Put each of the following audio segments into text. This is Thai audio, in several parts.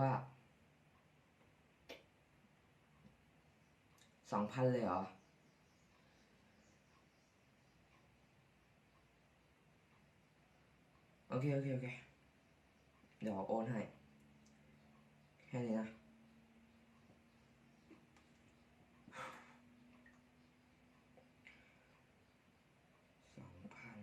ว่า สองพันเลยเหรอ โอเค โอเค โอเค เดี๋ยวโอนให้ แค่นี้นะ สองพัน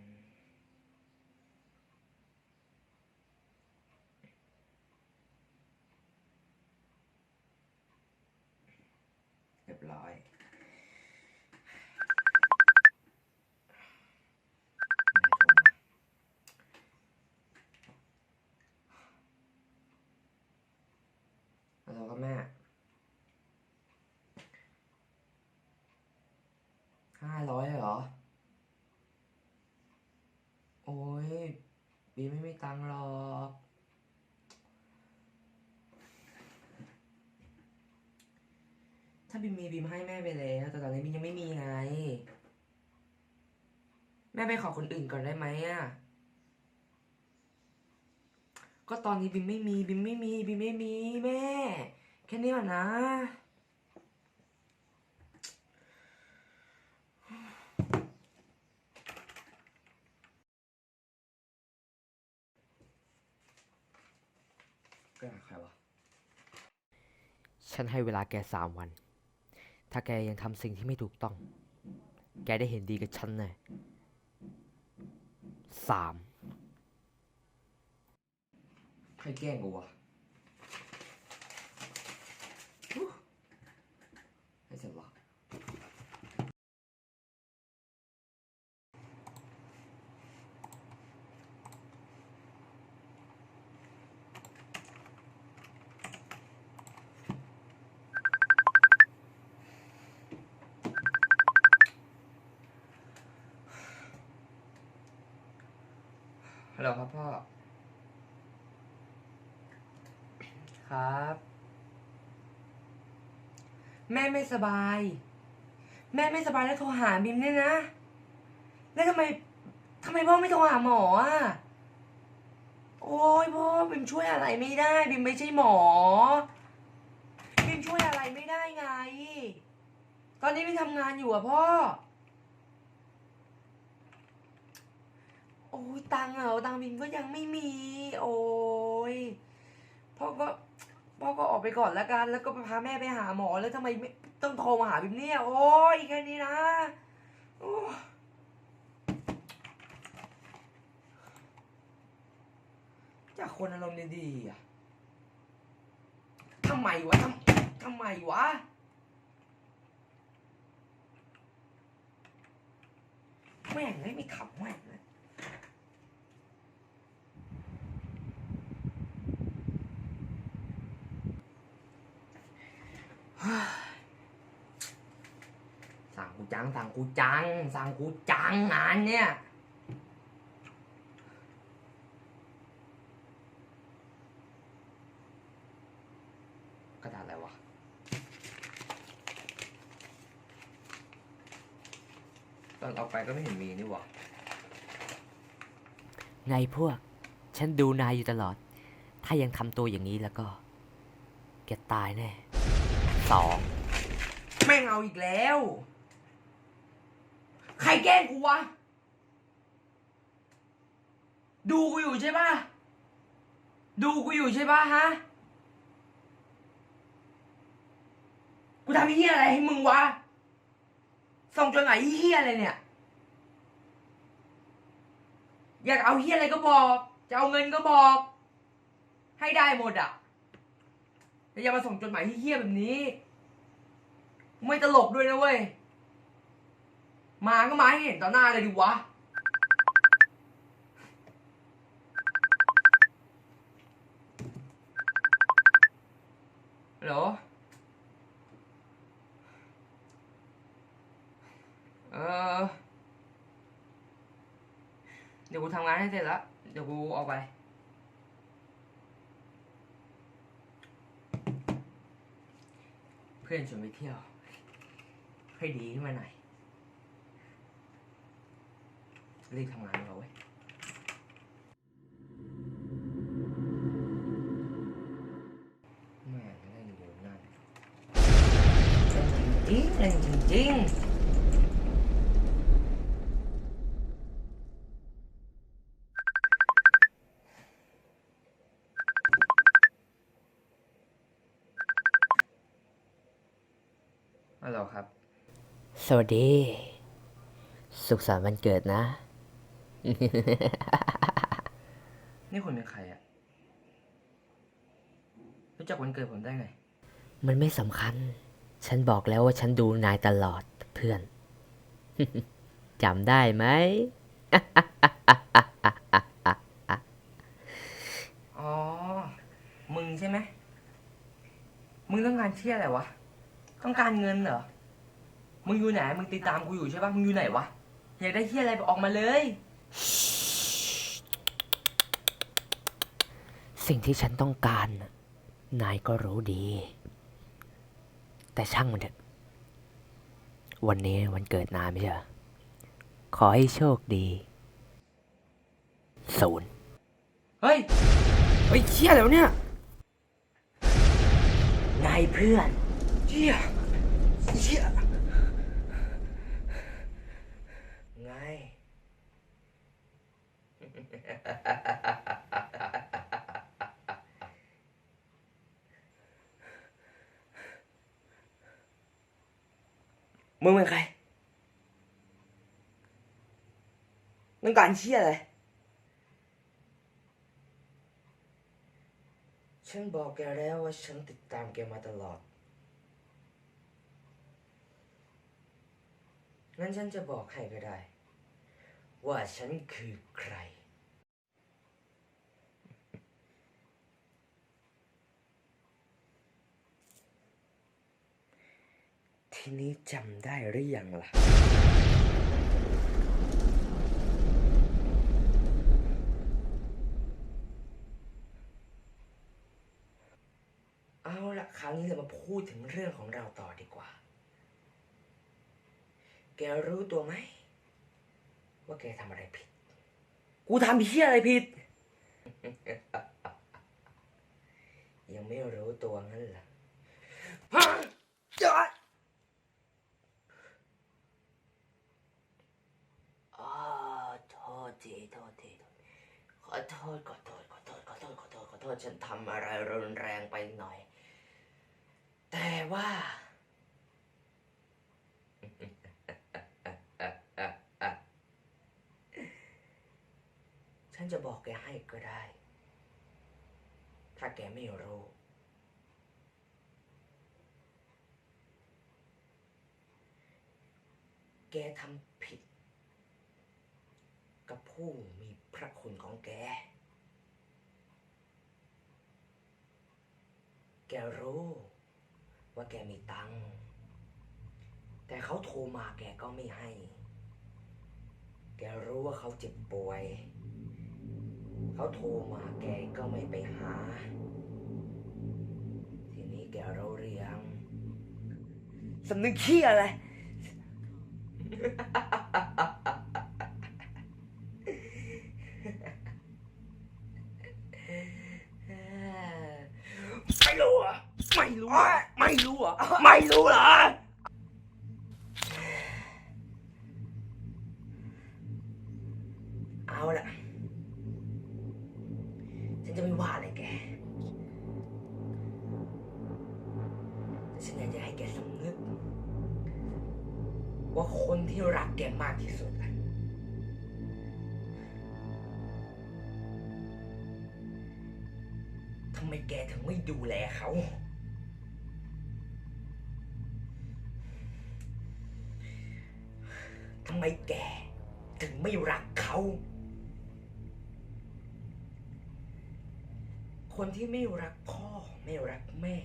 เร้อย แลโหลครับแม่ห้าร้อยเหรอ โอ้ยบีไม่มีตังค์หรอกาบีมมีบีมให้แม่ไปแล้ว แต่ตอนนี้บีมยังไม่มีไง แม่ไปขอคนอื่นก่อนได้ไหมอะ ก็ตอนนี้บีมไม่มีบีมไม่มีบีมไม่มีแม่ แค่นี้ก่อนนะก็หาใครวะ ฉันให้เวลาแกสามวัน ถ้าแกยังทำสิ่งที่ไม่ถูกต้อง แกได้เห็นดีกับฉันแน่สามใครแกล้งกูวะฮู้ให้เสร็จวะฮัลโหลครับ พ่อ ครับ แม่ไม่สบาย แม่ไม่สบายแล้วโทรหาบิมเนี่ยนะ แล้วทำไมทำไมพ่อไม่โทรหาหมออะ โอ้ยพ่อบิมช่วยอะไรไม่ได้ บิมไม่ใช่หมอ บิมช่วยอะไรไม่ได้ไง ตอนนี้บิมทำงานอยู่อะพ่อ อ้ยตังเหรอตังบิมก็ยังไม่มี โอ้ยพ่อก็พ่อก็ออกไปก่อนแล้วกัน แล้วก็ไปพาแม่ไปหาหมอแล้วทำไมไม่ต้องโทรมาหาบิมเนี่ย โอ้ยแค่นี้นะโอ้จากคนอารมณ์ดีๆอะทำไมวะทำทำไมวะแม่งไม่มีขับแม่งเลย สั่งกู จังสั่งกูจัง สั่งกูจังงานเนี่ยกระดาษอะไรวะตอนเอาไปก็ไม่เห็นมีนี่หวะไงพวก ฉันดูนายอยู่ตลอด ถ้ายังทำตัวอย่างนี้แล้วก็ แกตายแน่สอง แม่งเอาอีกแล้ว ใครแกล้งกูวะ ดูกูอยู่ใช่ปะดูกูอยู่ใช่ปะฮะ กูทำเฮี้ยอะไรให้มึงวะ ส่งจดหมายเฮี้ยอะไรเนี่ย อยากเอาเฮี้ยอะไรก็บอก จะเอาเงินก็บอก ให้ได้หมดอะแต่อย่ามาส่งจดหมายเฮี้ยแบบนี้ ไม่ตลกด้วยนะเว้ย มาก็มาให้เห็นต่อหน้าเลยดิวะฮัลโหลเออ เดี๋ยวกูทำงานให้เสร็จแล้ว เดี๋ยวกูออกไปเพื่อนชวนไปเที่ยวให้ดีขึ้นมาหน่อย รีบทำงานเราไว้แม่งเล่นเร็วนั่นเล่นจริงเล่นจริงๆ ฮัลโหลครับ สวัสดี สุขสันต์วันเกิดนะ นี่คุณเป็นใครอะรู้จักวันเกิดผมได้ไง มันไม่สำคัญ ฉันบอกแล้วว่าฉันดูนายตลอดเพื่อน จำได้ไหม อ๋อ มึงใช่ไหม มึงต้องการเที่ยอะไรวะ ต้องการเงินเหรอ มึงอยู่ไหน มึงติดตามกูอยู่ใช่ปะมึงอยู่ไหนวะ อยากได้เที่ยอะไรออกมาเลย สิ่งที่ฉันต้องการน่ะนายก็รู้ดี แต่ช่างมันเถอะ วันนี้วันเกิดนายไม่ใช่เหรอขอให้โชคดีศูนย์เฮ้ย เฮ้ยเชี่ยแล้วเนี่ย นายเพื่อนเชี่ยเชี่ยไง มึงเป็นใครต้องการเชี่ยอะไร ฉันบอกแกแล้วว่าฉันติดตามแกมาตลอด งั้นฉันจะบอกให้ก็ได้ ว่าฉันคือใคร ทีนี้จำได้หรือยังล่ะ เอาละคราวนี้เรามาพูดถึงเรื่องของเราต่อดีกว่า แกรู้ตัวไหม ว่าแกทำอะไรผิด กูทำเพี้ยอะไรผิด ยังไม่รู้ตัวงั้นเหรอฮะจอดอ๋อโทษทีโทษทีขอโทษขอโทษขอโทษขอโท ษขอโทษขอโทษฉันทำอะไรรุนแรงไปหน่อย แต่ว่า ฉันจะบอกแกให้ก็ได้ ถ้าแกไม่รู้แกทำผิด กับผู้มีพระคุณของแก แกรู้ว่าแกมีตังค์แต่เขาโทรมาแกก็ไม่ให้ แกรู้ว่าเขาเจ็บป่วย เขาโทรมาแกก็ไม่ไปหา ทีนี้แกรู้หรือยังสำนึกขี้อะไร ไม่รู้อะ ไม่รู้อะ ไม่รู้อะ ไม่ รู้เหรอ เอาละฉันจะไม่ว่าอะไรแกแต่ฉันอยากจะให้แกสำนึก ว่าคนที่รักแกมากที่สุดอะทำไมแกถึงไม่ดูแลเขา คนที่ไม่รักพ่อไม่รักแม่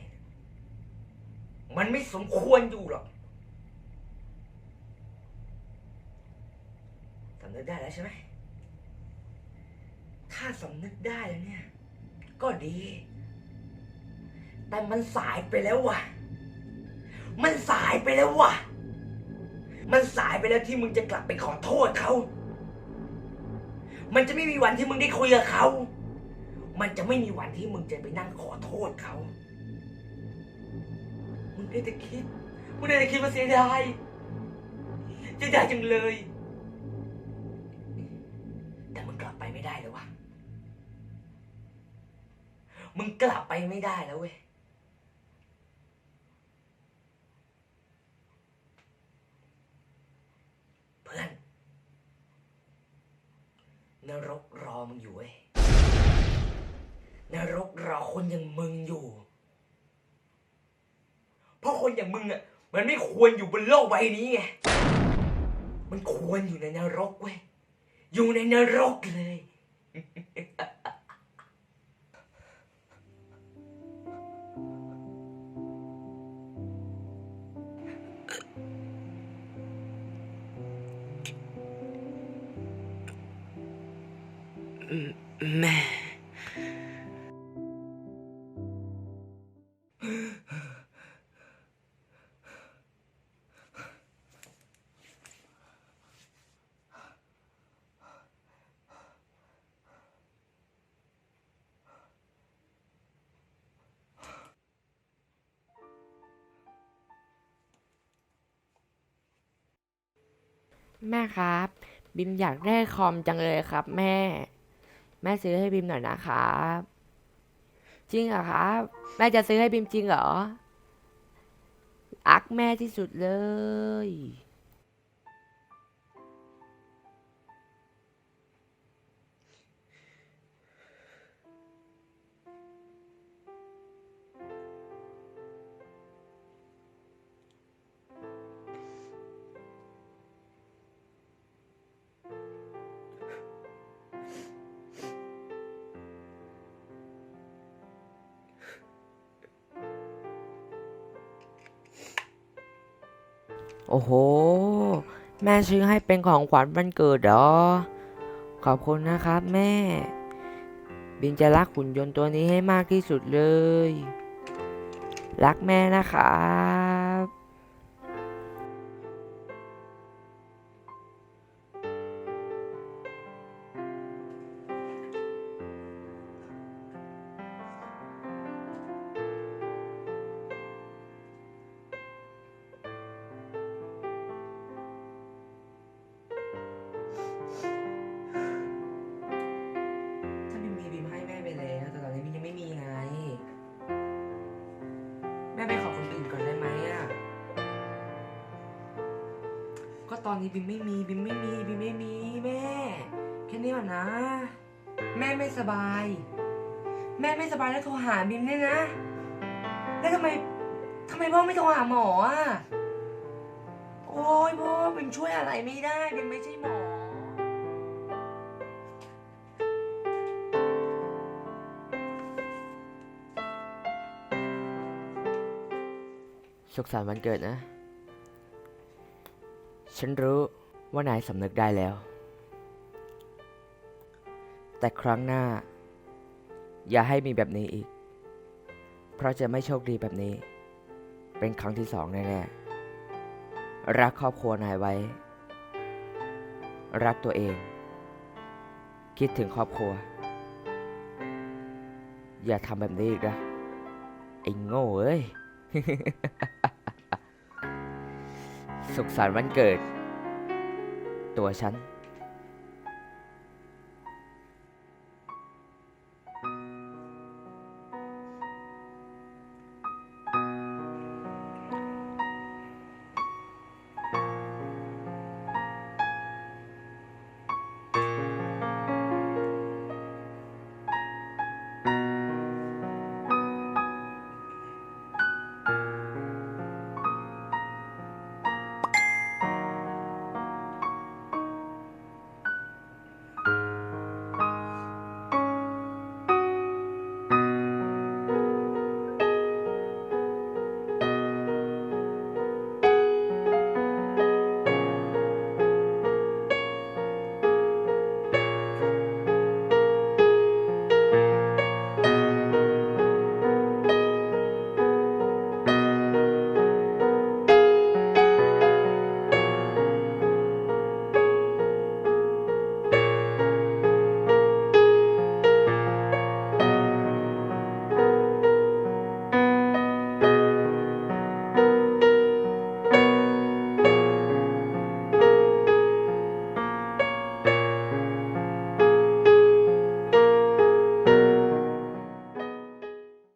มันไม่สมควรอยู่หรอกสำนึกได้แล้วใช่ไหม ถ้าสำนึกได้แล้วเนี่ย ก็ดี แต่มันสายไปแล้วว่ะ มันสายไปแล้วว่ะ มันสายไปแล้วที่มึงจะกลับไปขอโทษเขา มันจะไม่มีวันที่มึงได้คุยกับเขา มันจะไม่มีวันที่มึงจะไปนั่งขอโทษเขา มึงได้แต่คิดกูได้แต่คิดว่าเสียดายเสียดายจังเลย แต่มึงกลับไปไม่ได้แล้ววะ มึงกลับไปไม่ได้แล้วเว้ย เพื่อนนรกรอมึงอยู่เว้ย นรกรอคนอย่างมึงอยู่ เพราะคนอย่างมึงอะ มันไม่ควรอยู่บนโลกใบนี้ไง มันควรอยู่ในนรกเว้ย อยู่ในนรกเลย แม่ แม่ครับ บิมอยากได้คอมจังเลยครับ แม่ แม่ซื้อให้บิมหน่อยนะครับจริงเหรอครับ แม่จะซื้อให้บิมจริงเหรออักแม่ที่สุดเลย โอ้โห แม่ซื้อให้เป็นของขวัญวันเกิดเหรอ ขอบคุณนะครับแม่ บินจะรักหุ่นยนต์ตัวนี้ให้มากที่สุดเลย รักแม่นะครั ก็ตอนนี้บิมไม่มีบิมไม่มีบิมไม่มีแม่ แค่นี้ก่อนนะ แม่ไม่สบาย แม่ไม่สบายแล้วโทรหาบิมเนี่ยนะ แล้วทำไมทำไมพ่อไม่โทรหาหมออะโอ้ยพ่อบิมช่วยอะไรไม่ได้บิมไม่ใช่หมอสุขสันต์วันเกิดนะ ฉันรู้ว่านายสำนึกได้แล้ว แต่ครั้งหน้า อย่าให้มีแบบนี้อีก เพราะจะไม่โชคดีแบบนี้ เป็นครั้งที่สองแน่ๆ รักครอบครัวนายไว้ รักตัวเอง คิดถึงครอบครัว อย่าทำแบบนี้อีกนะไอ้โง่เอ้ย สุขสันต์วันเกิด ตัวฉัน